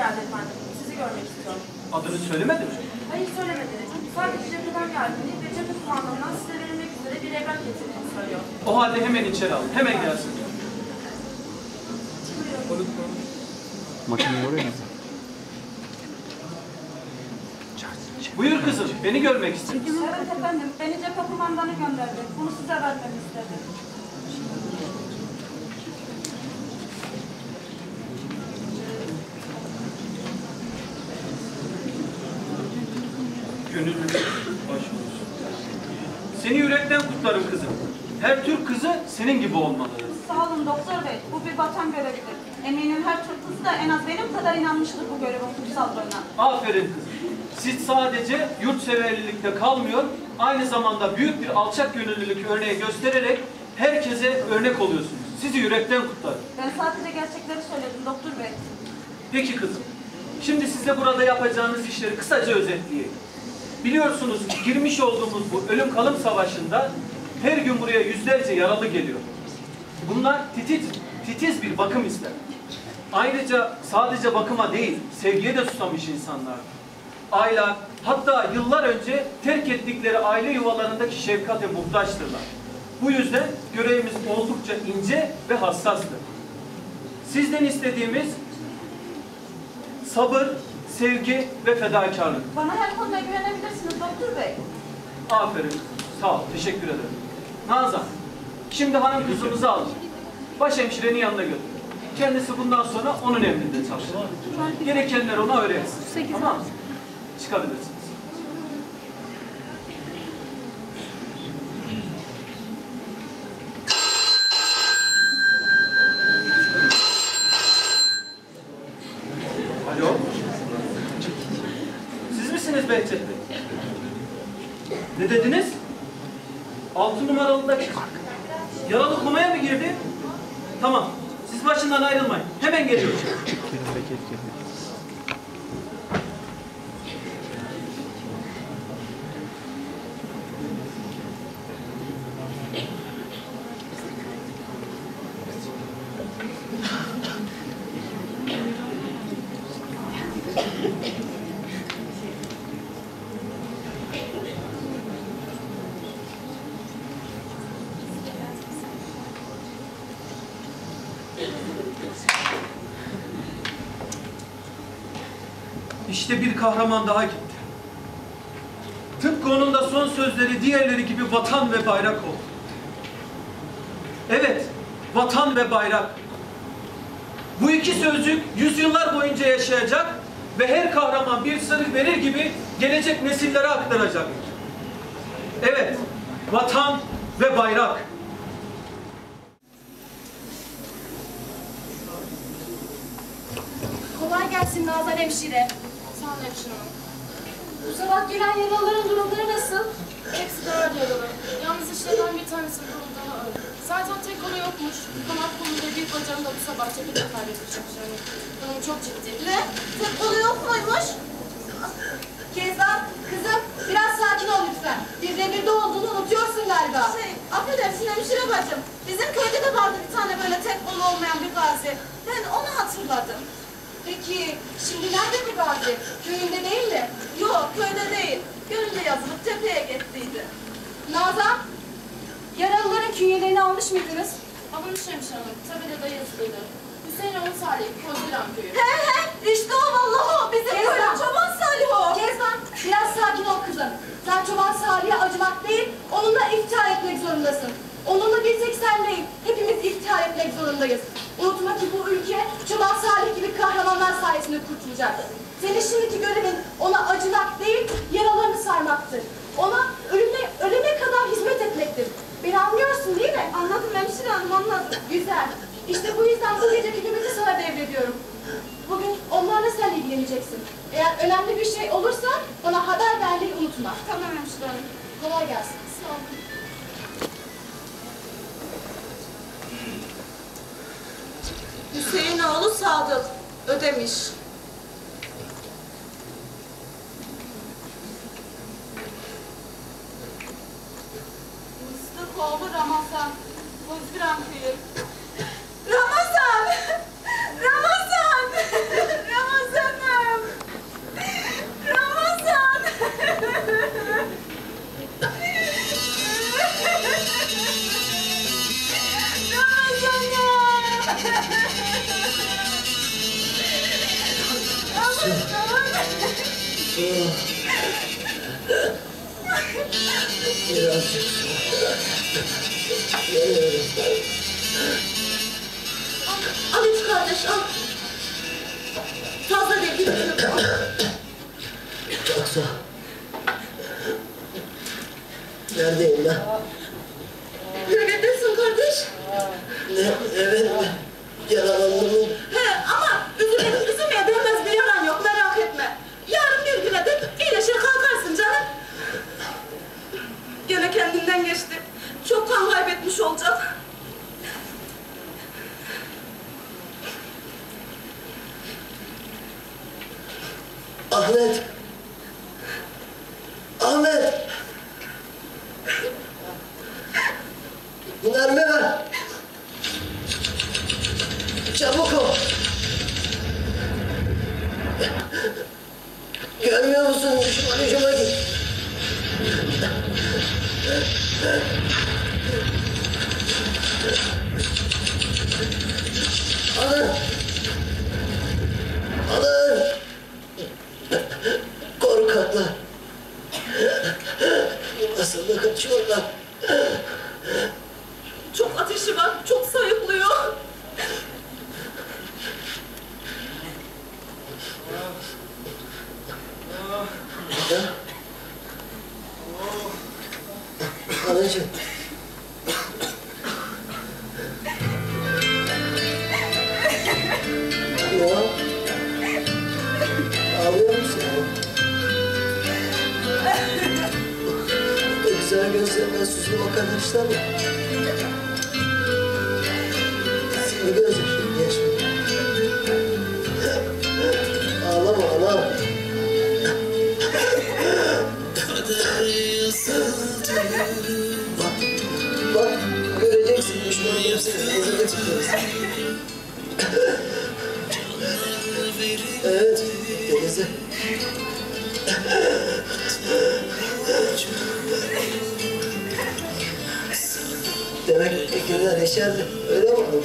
geldi efendim. Sizi görmek istiyorum. Adını söylemedi mi? Hayır söylemedi. Sadece cepheden geldiğini ve cephe kumandanından size verilmek üzere bir evrak getirdiğini söylüyor. O halde hemen içeri alın. Hemen gelsin. Makineyi oraya mı? Buyur kızım. Beni görmek istedim. Evet efendim. Beni cephe kumandanı gönderdi. Bunu size vermemi istedi. Yürekten kutlarım kızım. Her Türk kızı senin gibi olmalıdır. Sağ olun doktor bey. Bu bir vatan görevidir. Eminim her Türk kızı da en az benim kadar inanmıştır bu görevin kutsallığına. Aferin kızım. Siz sadece yurtseverlilikte kalmıyor, aynı zamanda büyük bir alçak gönüllülük örneği göstererek herkese örnek oluyorsunuz. Sizi yürekten kutlarım. Ben sadece gerçekleri söyledim doktor bey. Peki kızım, şimdi size burada yapacağınız işleri kısaca özetleyeyim. Biliyorsunuz girmiş olduğumuz bu ölüm kalım savaşında her gün buraya yüzlerce yaralı geliyor. Bunlar titiz, titiz bir bakım ister. Ayrıca sadece bakıma değil, sevgiye de susamış insanlar. Aylar, hatta yıllar önce terk ettikleri aile yuvalarındaki şefkate muhtaçtırlar. Bu yüzden görevimiz oldukça ince ve hassastır. Sizden istediğimiz sabır, sevgi ve fedakarlık. Bana her konuda güvenebilirsiniz doktor bey. Aferin. Sağ ol. Teşekkür ederim. Nazan, şimdi hanım kızımızı al. Başhemşirenin yanına götür. Kendisi bundan sonra onun emrinde çalışır. Gerekenler ona öğretsin. Tamam mı? Çıkabilirsiniz. Yaralı komaya mı girdi? Tamam. Siz başından ayrılmayın. Hemen geliyorum. İşte bir kahraman daha gitti. Tıpkı onun da son sözleri diğerleri gibi vatan ve bayrak oldu. Evet, vatan ve bayrak. Bu iki sözcük yüzyıllar boyunca yaşayacak ve her kahraman bir sır verir gibi gelecek nesillere aktaracak. Evet, vatan ve bayrak. Kolay gelsin Nazan hemşire. Hemşire hanım. Bu sabah gelen yaralıların durumları nasıl? Hepsi ağır yaralı. Yalnız işlerden bir tanesinin durumu daha ağır. Zaten tek kolu yokmuş. Kanat kolu ve bir bacağını da bu sabah cephede kaybetmiş hemşire hanım. Durum çok ciddi. Ne? Tek kolu yok muymuş? Kezban, kızım biraz sakin ol lütfen. Bir devirde olduğunu unutuyorsun galiba. Şey, affedersin hemşire bacım. Bizim köyde de vardı bir tane böyle tek kolu olmayan bir gazi. Ben onu hatırladım. Peki, şimdi nerede bu gazi? Köyünde değil mi? Yok, köyde değil. Gönüllü yazılıp tepeye gittiydi. Nazan, yaralıların künyelerini almış mıydınız? Alınmış. Tabii de yazılıydı. Hüseyin Oğuz Salih, Kozbilan köyü. He he, işte o vallahi o. Bizim köyün çoban Salih o. Kezban, biraz sakin ol kızım. Sen çoban Salih'e acımak değil, onunla iftihar etmek zorundasın. Onunla bir tek sen değil, hepimiz iftihar etmek zorundayız. Unutma ki bu ülke kahramanlar sayesinde kurtulacak. Senin şimdiki görevin ona acımak değil, yaralarını sarmaktır. Ona ölüme, ölene kadar hizmet etmektir. Beni anlıyorsun değil mi? Anladım hemşire hanım, anladım. Güzel. İşte bu yüzden bu geceki nöbeti sana devrediyorum. Bugün onlarla sen ilgileneceksin. Eğer önemli bir şey olursa bana haber vermeyi unutma. Tamam hemşire hanım. Kolay gelsin. Sağ olun. Hüseyin oğlu Sadık ödemiş. Mıstık oğlu Ramazan. Bozgıran köyü. Birazcık su. Geliyorum. Al iç kardeş al. Fazla değil al. Çok sağ ol. Neredeyim ben? Neredesin kardeş? Ne? Evet? Yaralandım kaybetmiş olacak. Ahmet! Ahmet! Mermi ver! Çabuk ol! Görmüyor musun? Düşman hücuma git. Alın! Alın! Korkaklar. Nasıl da kaçıyorlar. Çok ateşi var, çok sayıklıyor. Anacığım. Bakan yaşlar mı? Seni gözlerim yaşlı. Ağlama ağlama. Bak, bak göreceksin düşmanın hepsini ezildi tutuyoruz. evet, teyze. Demek günler yeşerdi, öyle mi oldu?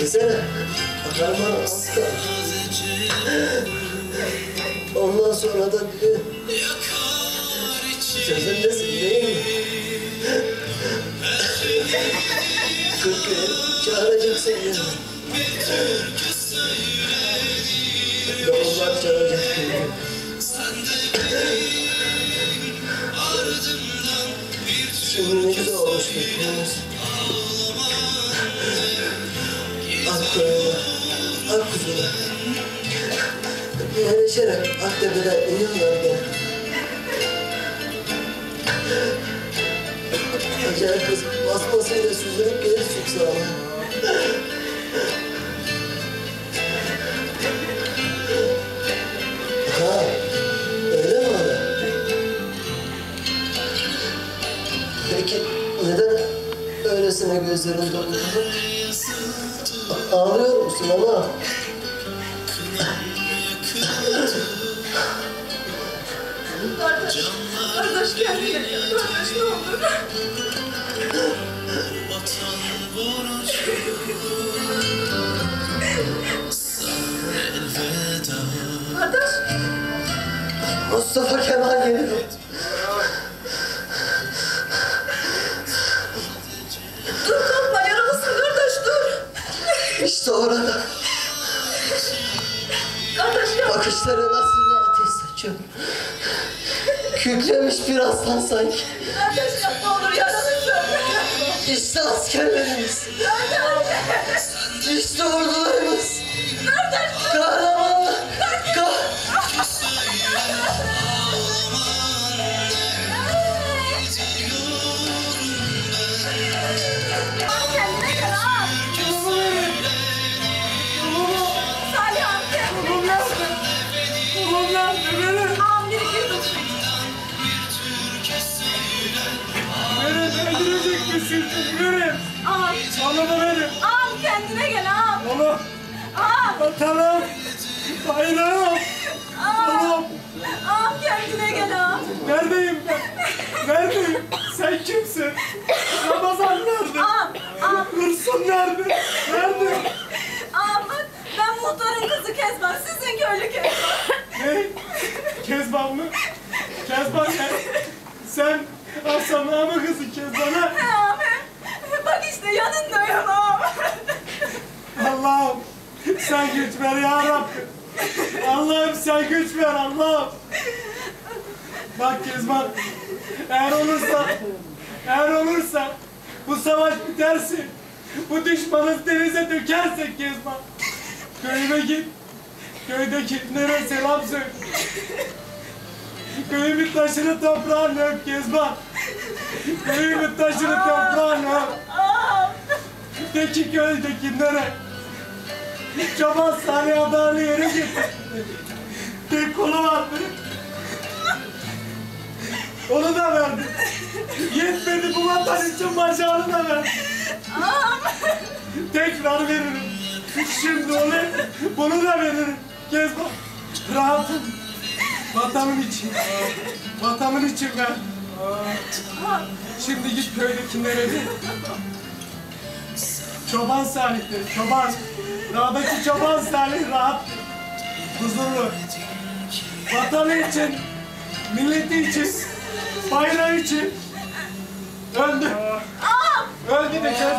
Desene, altı kaldı. Ondan sonra da diyor, sözündesin değil mi? Kırk gün çağıracaksın beni. Kuzular. Yerleşerek Aktepe'de iniyorlar gene. Acayip kız basmasıyla süzülüp gelir olun. Ha, öyle mi hala? Peki neden öylesine gözlerin dolu? Ağlıyor musun ama? Kardeş, kardeş kendine gel. Kardeş ne olur. Kardeş, Mustafa Kemal geliyor. dur kalkma yaralısın kardeş dur. İşte orada. Kükremiş bir aslan sanki. Kardeş yap ne olur yaralısın. İşte askerlerimiz. İşte ordularımız. Ağam, Oğlumu verin. ağam kendine gel ağam. Oğlum. Ağam, Vatanım. Bayrağım. ağam. Ağam kendine gel ağam. Neredeyim ben? Neredeyim? Sen kimsin? Ramazan Füsun nerede? Nerede? Ahmet ben muhtarın kızı Kezban. Sizin köylü Kezban. Ne? Kezban mı? Kezban ne? Sen Aslan'a mı kızı Kezban'a? İşte yanındayım Ahmet. Allah'ım sen güç ver ya Rabbim. Allah'ım sen güç ver Allah'ım. Bak Kezban eğer olursa eğer olursa bu savaş biterse bu düşmanı denize dökersek Kezban köyüme git köydekitlere selam söyle. Köyümün taşını toprağını öp Kezban. Köyümün taşını toprağını öp. De ki köydekilere Çoban Salih Adalı yere getir. Tek kolu vardı. Onu da verdi. Yetmedi bu vatan için bacağını da verdi. Tekrar veririm. Şimdi onu, bunu da veririm. Gezme. Rahatım. Vatanım için. Vatanım için ver. Şimdi git köydekilere de. Çoban Salih'tir, çoban. Dağdaki çoban Salih rahat, huzurlu. Vatanı için, milleti için, bayrağı için öldü. Öldü de de.